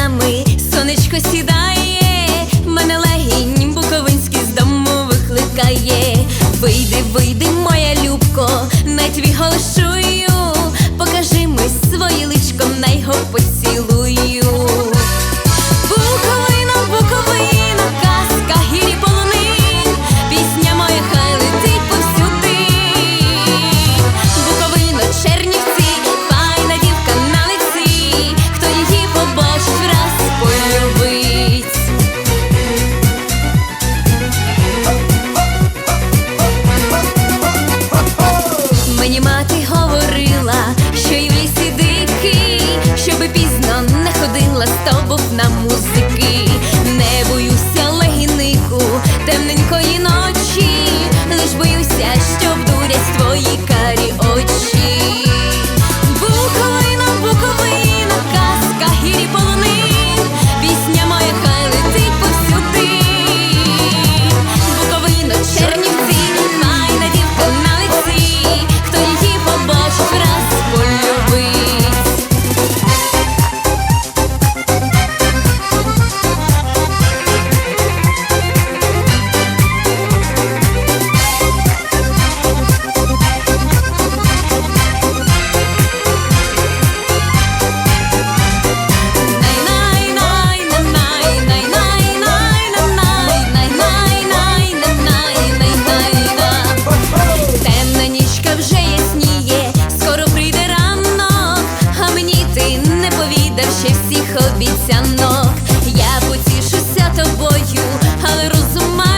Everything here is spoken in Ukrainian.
вікнами сонечко сідає, мене легінь Буковинський з дому викликає. Вийди, вийди, моя любко, на твій голошую, покажи ми свої. Сіла стовбух на музики, не боюся легінику, темненької ночі, лиш боюся, що вдурять твої обіцянок, я потішуся тобою, але розума.